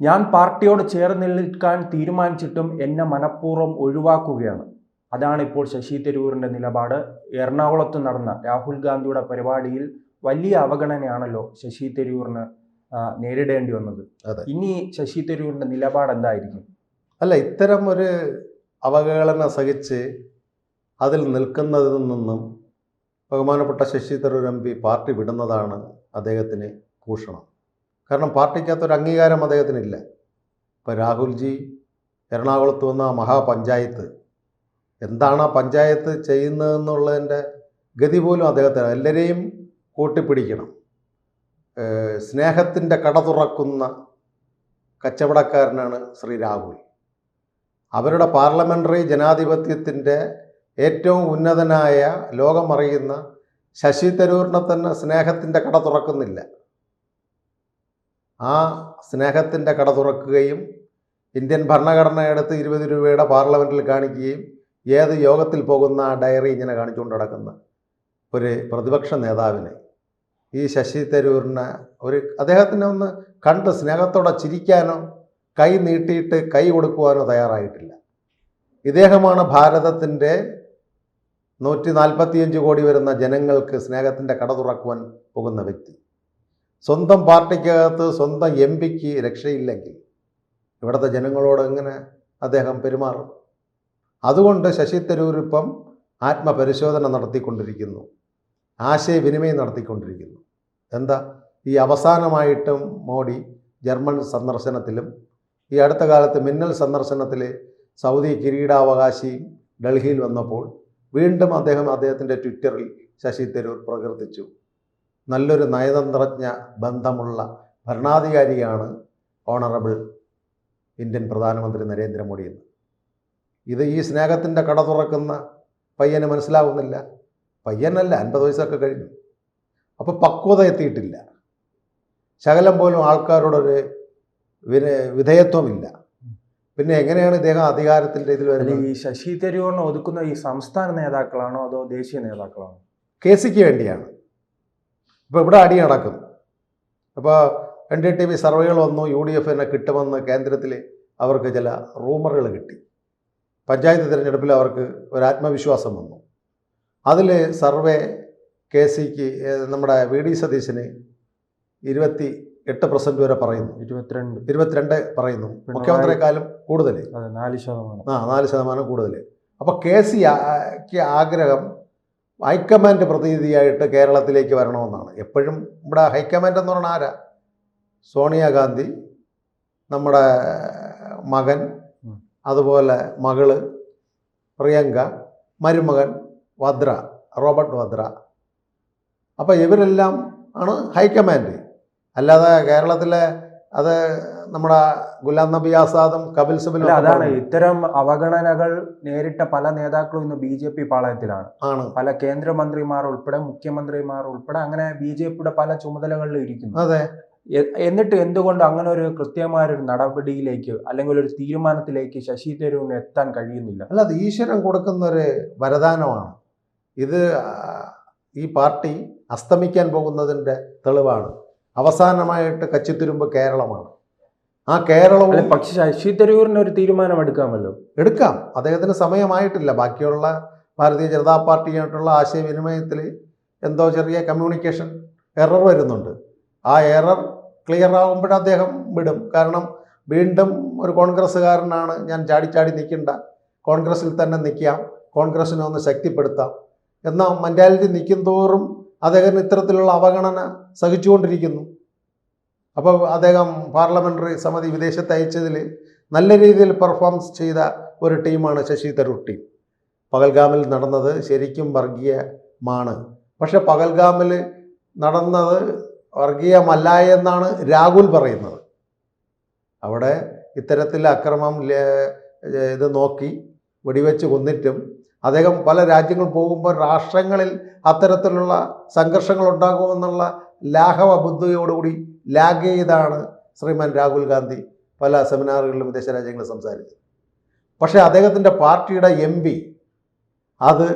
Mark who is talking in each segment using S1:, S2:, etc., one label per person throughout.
S1: ഞാൻ പാർട്ടിയോട് ചേർന്ന് നിൽക്കാൻ തീരുമാനിച്ചിട്ടും എന്നെ മനഃപൂർവം ഒഴിവാക്കുകയാണ്. അതാണ് ഇപ്പോൾ ശശി തരൂരിന്റെ നിലപാട്. എറണാകുളത്ത് നടന്ന രാഹുൽ ഗാന്ധിയുടെ പരിപാടിയിൽ വലിയ അവഗണനയാണല്ലോ ശശി തരൂറിന് നേരിടേണ്ടി വന്നത്. ഇനി ശശി തരൂരിന്റെ നിലപാട് എന്തായിരിക്കും?
S2: അല്ല ഇത്തരം ഒരു അവഗണന സഹിച്ച് അതിൽ നിൽക്കുന്നതിൽ നിന്നും ബഹുമാനപ്പെട്ട Shashi Tharoor M P party വിടുന്നതാണ് അദ്ദേഹത്തിന് ഭൂഷണം കാരണം പാർട്ടിക്കകത്തൊരു അംഗീകാരം അദ്ദേഹത്തിനില്ല. ഇപ്പോൾ രാഹുൽജി എറണാകുളത്ത് വന്ന മഹാപഞ്ചായത്ത് എന്താണ് ആ പഞ്ചായത്ത് ചെയ്യുന്നതെന്നുള്ളതിന്റെ ഗതി പോലും അദ്ദേഹത്തിന് എല്ലാവരെയും കൂട്ടിപ്പിടിക്കണം. സ്നേഹത്തിന്റെ കട തുറക്കുന്ന കച്ചവടക്കാരനാണ് ശ്രീ രാഹുൽ. അവരുടെ പാർലമെന്ററി ജനാധിപത്യത്തിന്റെ ഏറ്റവും ഉന്നതനായ ലോകമറിയുന്ന ശശി തരൂരിനെ തന്നെ സ്നേഹത്തിന്റെ കട തുറക്കുന്നില്ല. ആ സ്നേഹത്തിന്റെ കട തുറക്കുകയും ഇന്ത്യൻ ഭരണഘടന എടുത്ത് ഇരുപത് രൂപയുടെ പാർലമെന്റിൽ കാണിക്കുകയും ഏത് യോഗത്തിൽ പോകുന്ന ഡയറി ഇങ്ങനെ കാണിച്ചുകൊണ്ട് നടക്കുന്ന. ഒരു പ്രതിപക്ഷ നേതാവിനെ. ഈ ശശി തരൂരിനെ ഒരു അദ്ദേഹത്തിനെ ഒന്ന് കണ്ട് സ്നേഹത്തോടെ ചിരിക്കാനോ കൈ നീട്ടിയിട്ട് കൈ കൊടുക്കുവാനോ തയ്യാറായിട്ടില്ല. ഇദ്ദേഹമാണ് ഭാരതത്തിന്റെ നൂറ്റി നാൽപ്പത്തിയഞ്ച് കോടി വരുന്ന ജനങ്ങൾക്ക് സ്നേഹത്തിന്റെ കട തുറക്കുവാൻ പോകുന്ന വ്യക്തി. സ്വന്തം പാർട്ടിക്കകത്ത് സ്വന്തം എം പിക്ക് രക്ഷയില്ലെങ്കിൽ ഇവിടുത്തെ ജനങ്ങളോട് എങ്ങനെ അദ്ദേഹം പെരുമാറും? അതുകൊണ്ട് ശശി തരൂർ ഇപ്പം ആത്മപരിശോധന നടത്തിക്കൊണ്ടിരിക്കുന്നു. ആശയവിനിമയം നടത്തിക്കൊണ്ടിരിക്കുന്നു. എന്താ? ഈ അവസാനമായിട്ടും മോഡി ജർമ്മൻ സന്ദർശനത്തിലും ഈ അടുത്ത കാലത്ത് മിന്നൽ സന്ദർശനത്തിൽ സൗദി കിരീടാവകാശി ഡൽഹിയിൽ വന്നപ്പോൾ വീണ്ടും അദ്ദേഹം അദ്ദേഹത്തിന്റെ ട്വിറ്ററിൽ ശശി തരൂർ പ്രകീർത്തിച്ചു. നല്ലൊരു നയതന്ത്രജ്ഞ ബന്ധമുള്ള ഭരണാധികാരിയാണ് ഓണറബിൾ ഇന്ത്യൻ പ്രധാനമന്ത്രി നരേന്ദ്രമോദി എന്ന്. ഇത് ഈ സ്നേഹത്തിന്റെ കട തുറക്കുന്ന പയ്യന് മനസ്സിലാവുന്നില്ല. പയ്യനല്ല അൻപത് വയസ്സൊക്കെ കഴിഞ്ഞു. അപ്പോൾ പക്വത എത്തിയിട്ടില്ല. ശകലം പോലും ആൾക്കാരോടൊരു വിന വിധേയത്വമില്ല. പിന്നെ എങ്ങനെയാണ് ഇദ്ദേഹം അധികാരത്തിന്റെ ഇതിൽ വരുന്നത്?
S1: ഈ ശശി തരൂറിനെ ഒതുക്കുന്ന ഈ സംസ്ഥാന നേതാക്കളാണോ അതോ ദേശീയ നേതാക്കളാണോ?
S2: കെ സിക്ക് വേണ്ടിയാണ്. ഇപ്പോൾ ഇവിടെ അടി നടക്കും. അപ്പോൾ എൻ ഡി ടി വി സർവേകൾ വന്നു യു ഡി എഫിനെ കിട്ടുമെന്ന് കേന്ദ്രത്തിൽ അവർക്ക് ചില റൂമറുകൾ കിട്ടി. പഞ്ചായത്ത് തിരഞ്ഞെടുപ്പിൽ അവർക്ക് ഒരു ആത്മവിശ്വാസം വന്നു. അതിൽ സർവേ കെ സിക്ക് നമ്മുടെ വി ഡി സതീശന് ഇരുപത്തി എട്ട് പെർസെന്റ് വരെ പറയുന്നു.
S1: ഇരുപത്തിരണ്ട്.
S2: ഇരുപത്തിരണ്ട് പറയുന്നു. മുഖ്യമന്ത്രിയെക്കാളും കൂടുതൽ
S1: അതെ നാല് ശതമാനം.
S2: ആ നാല് ശതമാനം കൂടുതൽ അപ്പോൾ കെ സിക്ക് ആഗ്രഹം ഹൈക്കമാൻഡ് പ്രതിനിധിയായിട്ട് കേരളത്തിലേക്ക് വരണമെന്നാണ്. എപ്പോഴും ഇവിടെ ഹൈക്കമാൻഡ് എന്ന് പറഞ്ഞാൽ ആരാ? സോണിയാഗാന്ധി നമ്മുടെ മകൻ അതുപോലെ മകൾ പ്രിയങ്ക മരുമകൻ വദ്ര റോബർട്ട് വദ്ര. അപ്പോൾ ഇവരെല്ലാം ആണ് ഹൈക്കമാൻഡ്. അല്ലാതെ കേരളത്തിലെ അത് നമ്മുടെ ഗുലാം നബി ആസാദും കപിൽ സിബലും
S1: അതാണ്. ഇത്തരം അവഗണനകൾ നേരിട്ട പല നേതാക്കളും ഇന്ന് ബി ജെ പി പാളയത്തിലാണ്.
S2: ആണ്.
S1: പല കേന്ദ്രമന്ത്രിമാർ ഉൾപ്പെടെ മുഖ്യമന്ത്രിമാർ ഉൾപ്പെടെ അങ്ങനെ ബി ജെ പിയുടെ പല ചുമതലകളിൽ ഇരിക്കുന്നു.
S2: അതെ.
S1: എന്നിട്ട് എന്തുകൊണ്ട് അങ്ങനെ ഒരു കൃത്യമായ ഒരു നടപടിയിലേക്ക് അല്ലെങ്കിൽ ഒരു തീരുമാനത്തിലേക്ക് ശശി തരൂരിന് എത്താൻ കഴിയുന്നില്ല?
S2: അല്ല അത് ഈശ്വരൻ കൊടുക്കുന്ന ഒരു വരദാനമാണ്. ഇത് ഈ പാർട്ടി അസ്തമിക്കാൻ പോകുന്നതിന്റെ തെളിവാണ്. അവസാനമായിട്ട് കച്ചിത്തുരുമ്പ് കേരളമാണ്. ആ കേരളവും
S1: പക്ഷേ ശശി തരൂരിന് ഒരു തീരുമാനം എടുക്കാമല്ലോ
S2: എടുക്കാം. അദ്ദേഹത്തിന് സമയമായിട്ടില്ല. ബാക്കിയുള്ള ഭാരതീയ ജനതാ പാർട്ടിയായിട്ടുള്ള ആശയവിനിമയത്തിൽ എന്തോ ചെറിയ കമ്മ്യൂണിക്കേഷൻ എറർ വരുന്നുണ്ട്. ആ എറർ ക്ലിയർ ആകുമ്പോൾ അദ്ദേഹം വിടും. കാരണം വീണ്ടും ഒരു കോൺഗ്രസ്സുകാരനാണ് ഞാൻ ചാടി ചാടി നിൽക്കണ്ട. കോൺഗ്രസ്സിൽ തന്നെ നിൽക്കാം. കോൺഗ്രസ്സിനെ ഒന്ന് ശക്തിപ്പെടുത്താം. എന്ന മെന്റാലിറ്റി നിൽക്കും തോറും അദ്ദേഹം ഇത്തരത്തിലുള്ള അവഗണന സഹിച്ചുകൊണ്ടിരിക്കുന്നു. അപ്പോൾ അദ്ദേഹം പാർലമെന്ററി സമിതി വിദേശത്ത് അയച്ചതിൽ നല്ല രീതിയിൽ പെർഫോംസ് ചെയ്ത ഒരു ടീമാണ് ശശി തരൂർ ടീം. പകൽഗാമിൽ നടന്നത് ശരിക്കും വർഗീയമാണ്. പക്ഷെ പകൽഗാമിൽ നടന്നത് വർഗീയമല്ല എന്നാണ് രാഹുൽ പറയുന്നത്. അവിടെ ഇത്തരത്തിൽ അക്രമം ഇത് നോക്കി വെടിവെച്ച് കൊന്നിട്ടും അദ്ദേഹം പല രാജ്യങ്ങൾ പോകുമ്പോൾ രാഷ്ട്രങ്ങളിൽ അത്തരത്തിലുള്ള സംഘർഷങ്ങൾ ഉണ്ടാകുമെന്നുള്ള ലാഘവ ബുദ്ധിയോടുകൂടി ലാഗ് ചെയ്താണ് ശ്രീമാൻ രാഹുൽ ഗാന്ധി പല സെമിനാറുകളിലും വിദേശ രാജ്യങ്ങളിൽ സംസാരിച്ചത്. പക്ഷേ അദ്ദേഹത്തിന്റെ പാർട്ടിയുടെ എം പി അത്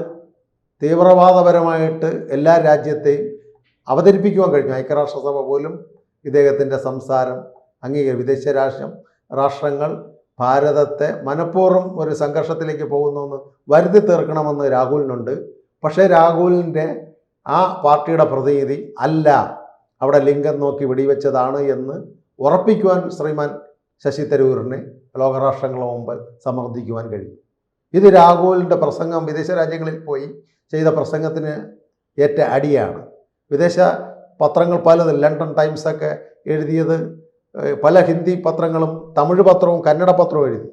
S2: തീവ്രവാദപരമായിട്ട് എല്ലാ രാജ്യത്തെയും അവതരിപ്പിക്കുവാൻ കഴിഞ്ഞു. ഐക്യരാഷ്ട്രസഭ പോലും ഇദ്ദേഹത്തിന്റെ സംസാരം അംഗീകരിക്കും വിദേശ രാഷ്ട്രം രാഷ്ട്രങ്ങൾ ഭാരതത്തെ മനഃപൂർവം ഒരു സംഘർഷത്തിലേക്ക് പോകുന്നുവെന്ന് വരുത്തി തീർക്കണമെന്ന് രാഹുലിനുണ്ട്. പക്ഷേ രാഹുലിന്റെ ആ പാർട്ടിയുടെ പ്രതിനിധി അല്ല അവിടെ ലിംഗം നോക്കി വെടിവെച്ചതാണ് എന്ന് ഉറപ്പിക്കുവാൻ ശ്രീമാൻ ശശി തരൂരിനെ ലോകരാഷ്ട്രങ്ങളുടെ മുമ്പിൽ സമർത്ഥിക്കുവാൻ കഴിയും. ഇത് രാഹുലിന്റെ പ്രസംഗം വിദേശ രാജ്യങ്ങളിൽ പോയി ചെയ്ത പ്രസംഗത്തിന് ഏറ്റ അടിയാണ്. വിദേശ പത്രങ്ങൾ പലതും ലണ്ടൻ ടൈംസൊക്കെ എഴുതിയത് പല ഹിന്ദി പത്രങ്ങളും തമിഴ് പത്രവും കന്നഡ പത്രവും എഴുതി.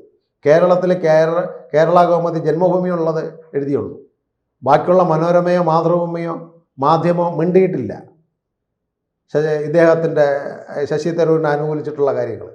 S2: കേരളത്തിൽ കേരള കേരള കൗമുദി ജന്മഭൂമിയുള്ളത് എഴുതിയുള്ളൂ. ബാക്കിയുള്ള മനോരമയോ മാതൃഭൂമിയോ മാധ്യമോ മിണ്ടിയിട്ടില്ല. ഇദ്ദേഹത്തിന്റെ ശശി തരൂരിനെ അനുകൂലിച്ചിട്ടുള്ള കാര്യങ്ങൾ.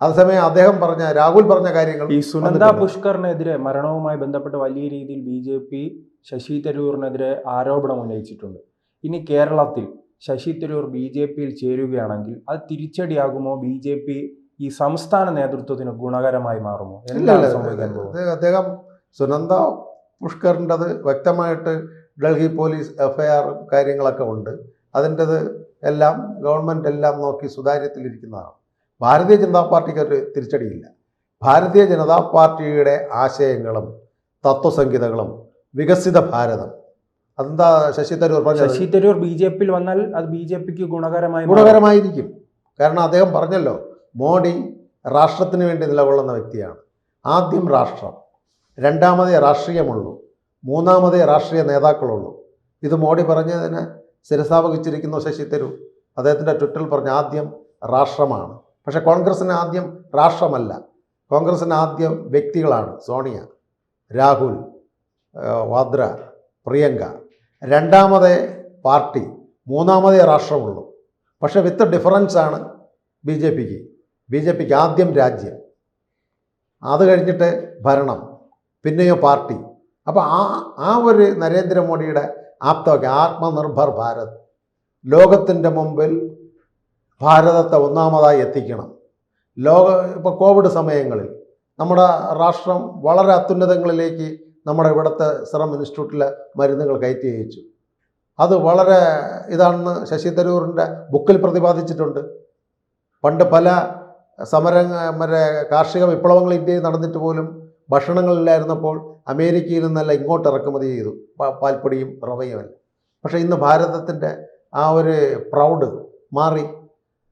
S2: അതേസമയം അദ്ദേഹം പറഞ്ഞ രാഹുൽ പറഞ്ഞ കാര്യങ്ങൾ
S1: ഈ സുനന്ദ. പുഷ്കറിനെതിരെ മരണവുമായി ബന്ധപ്പെട്ട് വലിയ രീതിയിൽ ബി ജെ പി ശശി തരൂരിനെതിരെ ആരോപണം ഉന്നയിച്ചിട്ടുണ്ട്. ഇനി കേരളത്തിൽ ശശി തരൂർ ബി ജെ പിയിൽ ചേരുകയാണെങ്കിൽ അത് തിരിച്ചടിയാകുമോ? ബി ജെ പി ഈ സംസ്ഥാന നേതൃത്വത്തിന് ഗുണകരമായി മാറുമോ? എന്താണ് സംഭവിക്കാൻ
S2: അദ്ദേഹം സുനന്ദ പുഷ്കറിന്റെത് വ്യക്തമായിട്ട് ഡൽഹി പോലീസ് എഫ്ഐആർ കാര്യങ്ങളൊക്കെ ഉണ്ട്. അതിന്റെത് എല്ലാം ഗവൺമെന്റ് എല്ലാം നോക്കി സുതാര്യത്തിലിരിക്കുന്നതാണ്. ഭാരതീയ ജനതാ പാർട്ടിക്ക് ഒരു തിരിച്ചടിയില്ല. ഭാരതീയ ജനതാ പാർട്ടിയുടെ ആശയങ്ങളും തത്വസംഹിതകളും വികസിത ഭാരതം അതെന്താ ശശി തരൂർ പറഞ്ഞു
S1: ശശി തരൂർ ബി ജെ പിയിൽ വന്നാൽ അത് ബി ജെ പിക്ക് ഗുണകരമായി
S2: ഗുണകരമായിരിക്കും. കാരണം അദ്ദേഹം പറഞ്ഞല്ലോ മോഡി രാഷ്ട്രത്തിന് വേണ്ടി നിലകൊള്ളുന്ന വ്യക്തിയാണ്. ആദ്യം രാഷ്ട്രം രണ്ടാമതേ രാഷ്ട്രീയമുള്ളൂ മൂന്നാമതേ രാഷ്ട്രീയ നേതാക്കളുള്ളൂ. ഇത് മോഡി പറഞ്ഞതിന് ശിരസാവഹിച്ചിരിക്കുന്നു ശശി തരൂർ. അദ്ദേഹത്തിന്റെ ട്വിറ്ററിൽ പറഞ്ഞ ആദ്യം രാഷ്ട്രമാണ്. പക്ഷെ കോൺഗ്രസ്സിന് ആദ്യം രാഷ്ട്രമല്ല. കോൺഗ്രസ്സിന് ആദ്യം വ്യക്തികളാണ് സോണിയ രാഹുൽ വാദ്ര പ്രിയങ്ക. രണ്ടാമതേ പാർട്ടി മൂന്നാമതേ രാഷ്ട്രമുള്ളൂ. പക്ഷേ വിത്ത് ഡിഫറൻസ് ആണ് ബി ജെ പിക്ക്. ബി ജെ പിക്ക് ആദ്യം രാജ്യം. അത് കഴിഞ്ഞിട്ട് ഭരണം പിന്നെയോ പാർട്ടി. അപ്പോൾ ആ ആ ഒരു നരേന്ദ്രമോദിയുടെ ആപ്തവാക്യ ആത്മനിർഭർ ഭാരത്. ലോകത്തിന്റെ മുമ്പിൽ ഭാരതത്തെ ഒന്നാമതായി എത്തിക്കണം. ലോക ഇപ്പോൾ കോവിഡ് സമയങ്ങളിൽ നമ്മുടെ രാഷ്ട്രം വളരെ അത്യുന്നതങ്ങളിലേക്ക് നമ്മുടെ ഇവിടുത്തെ സിറം ഇൻസ്റ്റിറ്റ്യൂട്ടിലെ മരുന്നുകൾ കയറ്റി അയച്ചു. അത് വളരെ ഇതാണെന്ന് ശശി തരൂറിന്റെ ബുക്കിൽ പ്രതിപാദിച്ചിട്ടുണ്ട്. പണ്ട് പല സമര മറ്റേ കാർഷിക വിപ്ലവങ്ങൾ ഇന്ത്യയിൽ നടന്നിട്ട് പോലും ഭക്ഷണങ്ങളില്ലായിരുന്നപ്പോൾ അമേരിക്കയിൽ നിന്നല്ല ഇങ്ങോട്ട് ഇറക്കുമതി ചെയ്തു. പാൽപ്പൊടിയും റവയുമല്ല. പക്ഷേ ഇന്ന് ഭാരതത്തിന്റെ ആ ഒരു പ്രൗഡ് മാറി.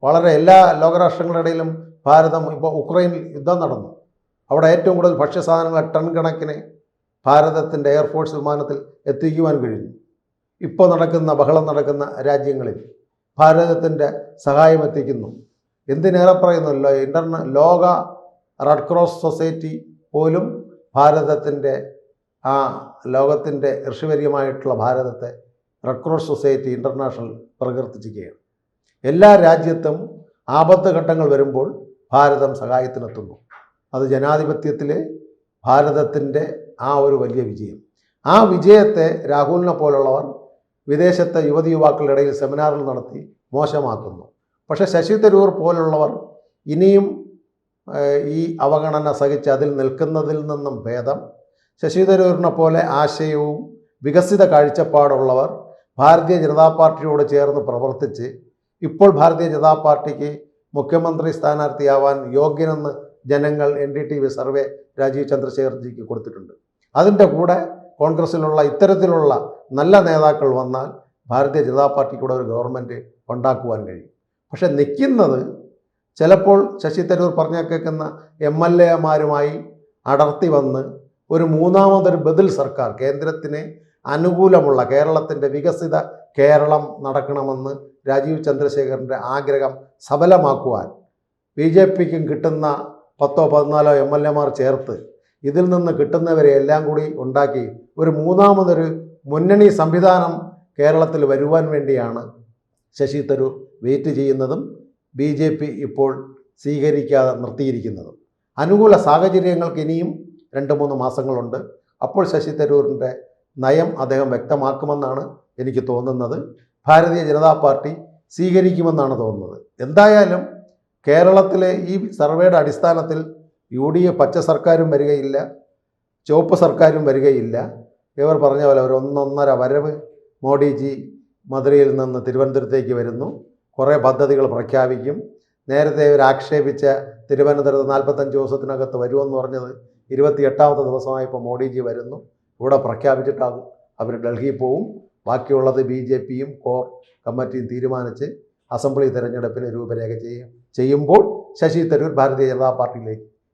S2: വളരെ എല്ലാ ലോകരാഷ്ട്രങ്ങളുടെ ഇടയിലും ഭാരതം ഇപ്പോൾ ഉക്രൈനിൽ യുദ്ധം നടന്നു. അവിടെ ഏറ്റവും കൂടുതൽ ഭക്ഷ്യസാധനങ്ങൾ ടൺ കണക്കിന് ഭാരതത്തിന്റെ എയർഫോഴ്സ് വിമാനത്തിൽ എത്തിക്കുവാൻ കഴിഞ്ഞു. ഇപ്പോൾ നടക്കുന്ന ബഹളം നടക്കുന്ന രാജ്യങ്ങളിൽ ഭാരതത്തിന്റെ സഹായം എത്തിക്കുന്നു. എന്തിനേറെ പറയുന്നല്ലോ ഇന്റർന ലോക റെഡ് ക്രോസ് സൊസൈറ്റി പോലും ഭാരതത്തിന്റെ ആ ലോകത്തിന്റെ ഋഷിവര്യമായിട്ടുള്ള ഭാരതത്തെ റെഡ് ക്രോസ് സൊസൈറ്റി ഇന്റർനാഷണൽ പ്രകീർത്തിച്ചിരിക്കുകയാണ്. എല്ലാ രാജ്യത്തും ആപത്ത് ഘട്ടങ്ങൾ വരുമ്പോൾ ഭാരതം സഹായത്തിനെത്തുന്നു. അത് ജനാധിപത്യത്തിലെ ഭാരതത്തിന്റെ ആ ഒരു വലിയ വിജയം. ആ വിജയത്തെ രാഹുലിനെ പോലുള്ളവർ വിദേശത്തെ യുവതി യുവാക്കളുടെ ഇടയിൽ സെമിനാറിൽ നടത്തി മോശമാക്കുന്നു. പക്ഷേ ശശി തരൂർ പോലുള്ളവർ ഇനിയും ഈ അവഗണന സഹിച്ച് അതിൽ നിൽക്കുന്നതിൽ നിന്നും ഭേദം. ശശി തരൂരിനെ പോലെ ആശയവും വികസിത കാഴ്ചപ്പാടുള്ളവർ ഭാരതീയ ജനതാ പാർട്ടിയോട് ചേർന്ന് പ്രവർത്തിച്ച് ഇപ്പോൾ ഭാരതീയ ജനതാ പാർട്ടിക്ക് മുഖ്യമന്ത്രി സ്ഥാനാർത്ഥിയാവാൻ യോഗ്യനെന്ന് ജനങ്ങൾ N D T V survey Rajeev ചന്ദ്രശേഖർജിക്ക് കൊടുത്തിട്ടുണ്ട്. അതിന്റെ കൂടെ കോൺഗ്രസ്സിലുള്ള ഇത്തരത്തിലുള്ള നല്ല നേതാക്കൾ വന്നാൽ ഭാരതീയ ജനതാ പാർട്ടിക്കൂടെ ഒരു ഗവൺമെന്റ് ഉണ്ടാക്കുവാൻ കഴിയും. പക്ഷെ നിൽക്കുന്നത് ചിലപ്പോൾ ശശി തരൂർ പറഞ്ഞ കേൾക്കുന്ന എം എൽ എമാരുമായി അടർത്തി വന്ന് ഒരു മൂന്നാമതൊരു ബദൽ സർക്കാർ കേന്ദ്രത്തിന് അനുകൂലമുള്ള കേരളത്തിന്റെ വികസിത കേരളം നടക്കണമെന്ന് രാജീവ് ചന്ദ്രശേഖരന്റെ ആഗ്രഹം സഫലമാക്കുവാൻ ബി ജെ പിക്കും കിട്ടുന്ന പത്തോ പതിനാലോ എം എൽ എമാർ ചേർത്ത് ഇതിൽ നിന്ന് കിട്ടുന്നവരെ എല്ലാം കൂടി ഉണ്ടാക്കി ഒരു മൂന്നാമതൊരു മുന്നണി സംവിധാനം കേരളത്തിൽ വരുവാൻ വേണ്ടിയാണ് ശശി തരൂർ വെയിറ്റ് ചെയ്യുന്നതും ബി ജെ പി ഇപ്പോൾ സ്വീകരിക്കാതെ നിർത്തിയിരിക്കുന്നതും. അനുകൂല സാഹചര്യങ്ങൾക്ക് ഇനിയും രണ്ട് മൂന്ന് മാസങ്ങളുണ്ട്. അപ്പോൾ ശശി തരൂരിന്റെ നയം അദ്ദേഹം വ്യക്തമാക്കുമെന്നാണ് എനിക്ക് തോന്നുന്നത്. ഭാരതീയ ജനതാ പാർട്ടി സ്വീകരിക്കുമെന്നാണ് തോന്നുന്നത്. എന്തായാലും കേരളത്തിലെ ഈ സർവേയുടെ അടിസ്ഥാനത്തിൽ യു ഡി എ പച്ച സർക്കാരും വരികയില്ല ചുവപ്പ് സർക്കാരും വരികയില്ല. ഇവർ പറഞ്ഞ പോലെ അവർ ഒന്നൊന്നര വരവ് മോഡിജി മധുരയിൽ നിന്ന് തിരുവനന്തപുരത്തേക്ക് വരുന്നു. കുറേ പദ്ധതികൾ പ്രഖ്യാപിക്കും. നേരത്തെ ഇവർ ആക്ഷേപിച്ച തിരുവനന്തപുരത്ത് നാൽപ്പത്തഞ്ച് ദിവസത്തിനകത്ത് വരുമെന്ന് പറഞ്ഞത് ഇരുപത്തിയെട്ടാമത്തെ ദിവസമായപ്പോൾ മോഡിജി വരുന്നു. ഇവിടെ പ്രഖ്യാപിച്ചിട്ടാകും അവർ ഡൽഹിയിൽ പോവും. ബാക്കിയുള്ളത് ബി ജെ പിയും കോർ കമ്മിറ്റിയും തീരുമാനിച്ച് അസംബ്ലി തെരഞ്ഞെടുപ്പിന് രൂപരേഖ ചെയ്യും. ചെയ്യുമ്പോൾ ശശി തരൂർ ഭാരതീയ ജനതാ പാർട്ടിയിലേക്ക്